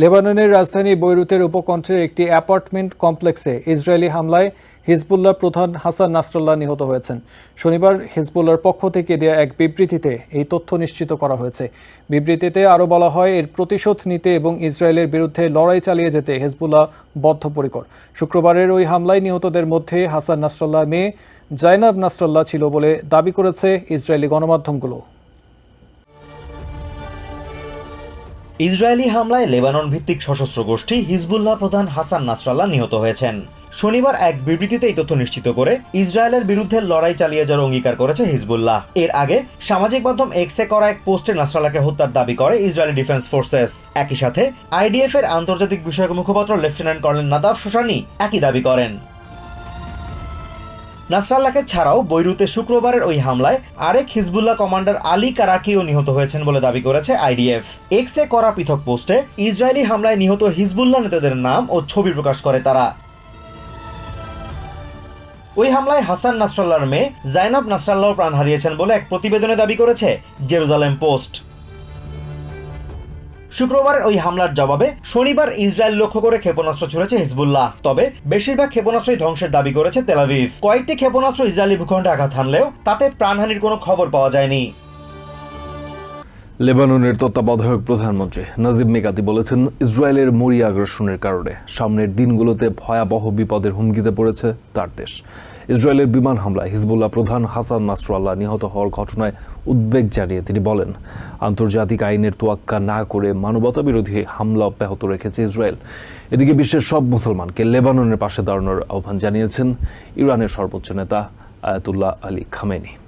লেবাননের রাজধানী বৈরুতের উপকণ্ঠের একটি অ্যাপার্টমেন্ট কমপ্লেক্সে ইসরায়েলি হামলায় হিজবুল্লাহ প্রধান হাসান নাসরাল্লাহ নিহত হয়েছেন। শনিবার হিজবুল্লাহর পক্ষ থেকে দেয়া এক বিবৃতিতে এই তথ্য নিশ্চিত করা হয়েছে। বিবৃতিতে আরও বলা হয়, এর প্রতিশোধ নিতে এবং ইসরায়েলের বিরুদ্ধে লড়াই চালিয়ে যেতে হিজবুল্লাহ বদ্ধপরিকর। শুক্রবারের ওই হামলায় নিহতদের মধ্যে হাসান নাসরাল্লাহ মেয়ে জাইনাব নাসরাল্লাহ ছিল বলে দাবি করেছে ইসরায়েলি গণমাধ্যমগুলো। ইসরায়েলি হামলায় লেবানন ভিত্তিক সশস্ত্র গোষ্ঠী হিজবুল্লাহ প্রধান হাসান নাসরাল্লাহ নিহত হয়েছেন। শনিবার এক বিবৃতিতে এই তথ্য নিশ্চিত করে ইসরায়েলের বিরুদ্ধে লড়াই চালিয়ে যাওয়ার অঙ্গীকার করেছে হিজবুল্লাহ। এর আগে সামাজিক মাধ্যম এক্সে করা এক পোস্টে নাসরালাকে হত্যার দাবি করে ইসরায়েলি ডিফেন্স ফোর্সেস। একই সাথে আইডিএফ এর আন্তর্জাতিক বিষয়ক মুখপাত্র লেফটেন্যান্ট কর্নেল নাদাফ শোসানি একই দাবি করেন। নাসরাল্লাহকে ছাড়াও বৈরুতে শুক্রবারের ওই হামলায় আরেক হিজবুল্লাহ কমান্ডার আলী কারাকিও নিহত হয়েছেন বলে দাবি করেছে আইডিএফ। এক্সে করা পৃথক পোস্টে ইসরায়েলি হামলায় নিহত হিজবুল্লাহ নেতাদের নাম ও ছবি প্রকাশ করে তারা। ওই হামলায় হাসান নাসরাল্লাহর মেয়ে জাইনাব নাসরাল্লাহ প্রাণ হারিয়েছেন বলে এক প্রতিবেদনে দাবি করেছে জেরুজালেম পোস্ট। শুক্রবার ওই হামলার জবাবে শনিবার ইসরায়েল লক্ষ্য করে ক্ষেপণাস্ত্র ছুড়েছে হিজবুল্লাহ। তবে বেশিরভাগ ক্ষেপণাস্ত্রই ধ্বংসের দাবি করেছে তেলাভিভ কয়েকটি ক্ষেপণাস্ত্র ইসরায়েলি ভূখণ্ডে আঘাত হানলেও তাতে প্রাণহানির কোনো খবর পাওয়া যায়নি। লেবাননের তত্ত্বাবধায়ক প্রধানমন্ত্রী নাজিব মেকাতি বলেছেন, ইসরায়েলের মরি আগ্রাসনের কারণে সামনের দিনগুলোতে ভয়াবহ বিপদের হুমকিতে পড়েছে তার দেশ। ইসরায়েলের বিমান হামলায় হিজবুল্লাহ প্রধান হাসান নাসরাল্লাহ নিহত হওয়ার ঘটনায় উদ্বেগ জানিয়ে তিনি বলেন, আন্তর্জাতিক আইনের তোয়াক্কা না করে মানবতা বিরোধী হামলা অব্যাহত রেখেছে ইসরায়েল। এদিকে বিশ্বের সব মুসলমানকে লেবাননের পাশে দাঁড়ানোর আহ্বান জানিয়েছেন ইরানের সর্বোচ্চ নেতা আয়াতুল্লাহ আলী খামেনি।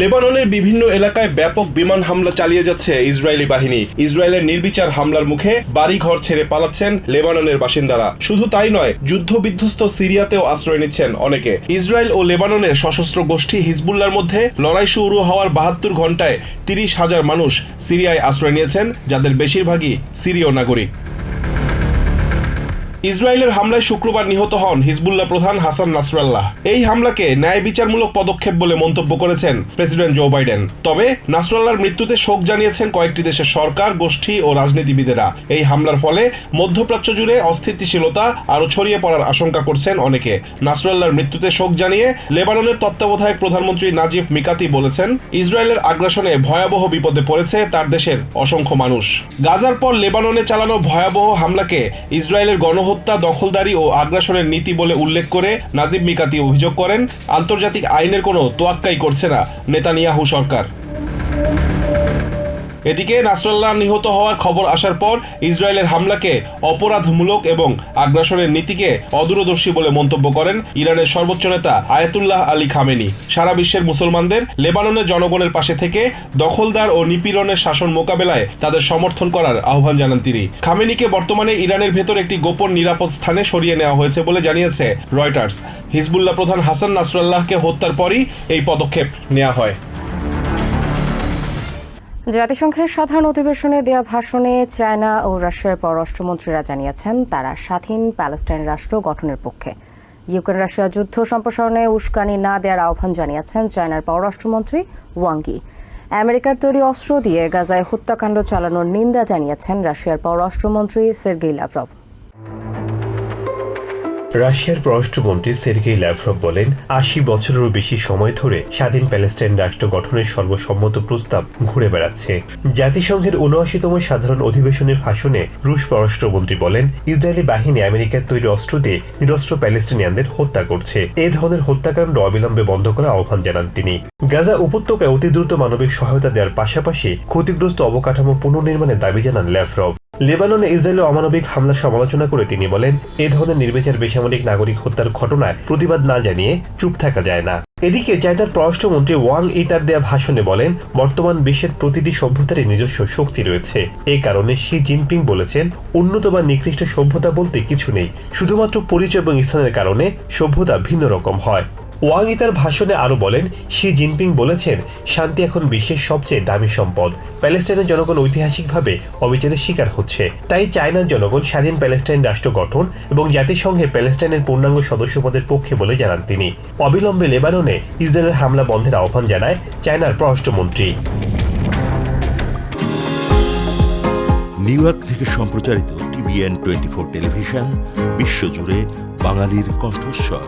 লেবাননের বিভিন্ন এলাকায় ব্যাপক বিমান হামলা চালিয়ে যাচ্ছে ইসরায়েলি বাহিনী। ইসরায়েলের নির্বিচার হামলার মুখে বাড়িঘর ছেড়ে পালাচ্ছেন লেবাননের বাসিন্দারা। শুধু তাই নয়, যুদ্ধবিধ্বস্ত সিরিয়াতেও আশ্রয় নিচ্ছেন অনেকে। ইসরায়েল ও লেবাননের সশস্ত্র গোষ্ঠী হিজবুল্লার মধ্যে লড়াই শুরু হওয়ার বাহাত্তর ঘন্টায় তিরিশ হাজার মানুষ সিরিয়ায় আশ্রয় নিয়েছেন, যাদের বেশিরভাগই সিরীয় নাগরিক। ইসরায়েলের হামলায় শুক্রবার নিহত হন হিজবুল্লাহ প্রধান হাসান নাসরাল্লাহ। এই হামলাকে ন্যায় বিচারমূলক পদক্ষেপ বলে মন্তব্য করেছেন প্রেসিডেন্ট জো বাইডেন। তবে নাসরাল্লাহর মৃত্যুতে শোক জানিয়েছেন কয়েকটি দেশের সরকার, গোষ্ঠী ও রাজনীতিবিদেরা। এই হামলার ফলে মধ্যপ্রাচ্য জুড়ে অস্থিতিশীলতা আরও ছড়িয়ে পড়ার আশঙ্কা করছেন অনেকে। নাসরাল্লাহর মৃত্যুতে শোক জানিয়ে লেবাননের তত্ত্বাবধায়ক প্রধানমন্ত্রী নাজিফ মিকাতি বলেছেন, ইসরায়েলের আগ্রাসনে ভয়াবহ বিপদে পড়েছে তার দেশের অসংখ্য মানুষ। গাজার পর লেবাননে চালানো ভয়াবহ হামলাকে ইসরায়েলের গণহত্যা দখলদারি ও আগ্রাসনের নীতি বলে উল্লেখ করে নাজিব মিকাতি অভিযোগ করেন, আন্তর্জাতিক আইনের কোনো তোয়াক্কাই করছে না নেতানিয়াহু সরকার। এদিকে নাসরাল্লাহ নিহত হওয়ার খবর আসার পর ইসরায়েলের হামলাকে অপরাধমূলক এবং আগ্রাসনের নীতিকে অদূরদর্শী বলে মন্তব্য করেন ইরানের সর্বোচ্চ নেতা আয়াতুল্লাহ আলী খামেনি। সারা বিশ্বের মুসলমানদের লেবাননের জনগণের পাশে থেকে দখলদার ও নিপীড়নের শাসন মোকাবেলায় তাদের সমর্থন করার আহ্বান জানান তিনি। খামেনিকে বর্তমানে ইরানের ভেতর একটি গোপন নিরাপদ স্থানে সরিয়ে নেওয়া হয়েছে বলে জানিয়েছে রয়টার্স। হিজবুল্লাহ প্রধান হাসান নাসরাল্লাহকে হত্যার পরই এই পদক্ষেপ নেওয়া হয়। জাতিসংঘের সাধারণ অধিবেশনে দেয়া ভাষণে চায়না ও রাশিয়ার পররাষ্ট্রমন্ত্রীরা জানিয়েছেন, তারা স্বাধীন প্যালেস্টাইন রাষ্ট্র গঠনের পক্ষে। ইউক্রেন রাশিয়া যুদ্ধ সম্প্রসারণে উস্কানি না দেওয়ার আহ্বান জানিয়েছেন চায়নার পররাষ্ট্রমন্ত্রী ওয়াংগি আমেরিকার তৈরি অস্ত্র দিয়ে গাজায় হত্যাকাণ্ড চালানোর নিন্দা জানিয়েছেন রাশিয়ার পররাষ্ট্রমন্ত্রী সের্গেই লাভরভ রাশিয়ার পররাষ্ট্রমন্ত্রী সের্গেই ল্যাভরভ বলেন, আশি বছরেরও বেশি সময় ধরে স্বাধীন প্যালেস্টাইন রাষ্ট্র গঠনের সর্বসম্মত প্রস্তাব ঘুরে বেড়াচ্ছে। জাতিসংঘের উনআশিতম সাধারণ অধিবেশনের ভাষণে রুশ পররাষ্ট্রমন্ত্রী বলেন, ইসরায়েলি বাহিনী আমেরিকার তৈরি অস্ত্র দিয়ে নিরস্ত্র প্যালেস্টিনিয়ানদের হত্যা করছে। এ ধরনের হত্যাকাণ্ড অবিলম্বে বন্ধ করার আহ্বান জানান তিনি। গাজা উপত্যকায় অতি দ্রুত মানবিক সহায়তা দেওয়ার পাশাপাশি ক্ষতিগ্রস্ত অবকাঠামো পুনর্নির্মাণের দাবি জানান ল্যাভরভ লেবাননে ইসরায়েলের অমানবিক হামলার সমালোচনা করে তিনি বলেন, এ ধরনের নির্বিচার বেসামরিক নাগরিক হত্যার ঘটনায় প্রতিবাদ না জানিয়ে চুপ থাকা যায় না। এদিকে চায়নার পররাষ্ট্রমন্ত্রী ওয়াং ইটার দেয়া ভাষণে বলেন, বর্তমান বিশ্বের প্রতিটি সভ্যতারই নিজস্ব শক্তি রয়েছে। এ কারণে শি জিনপিং বলেছেন, উন্নত বা নিকৃষ্ট সভ্যতা বলতে কিছু নেই। শুধুমাত্র পরিচয় এবং স্থানের কারণে সভ্যতা ভিন্ন রকম হয়। ওয়াং ই তার ভাষণে আরও বলেন, শি জিনপিং বলেছেন, শান্তি এখন বিশ্বের সবচেয়ে দামি সম্পদ। প্যালেস্টাইনের জনগণ ঐতিহাসিকভাবে অবিচারের শিকার হচ্ছে। তাই চায়নার জনগণ স্বাধীন প্যালেস্টাইন রাষ্ট্র গঠন এবং জাতিসংঘে প্যালেস্টাইনের পূর্ণাঙ্গ সদস্যপদের পক্ষে বলে জানান তিনি। অবিলম্বে লেবাননে ইসরায়েলের হামলা বন্ধের আহ্বান জানায় চায়নার পররাষ্ট্রমন্ত্রী। নিউ ইয়র্ক থেকে সম্প্রচারিত টিভিএন টোয়েন্টি ফোর টেলিভিশন, বিশ্বজুড়ে বাঙালির কণ্ঠস্বর।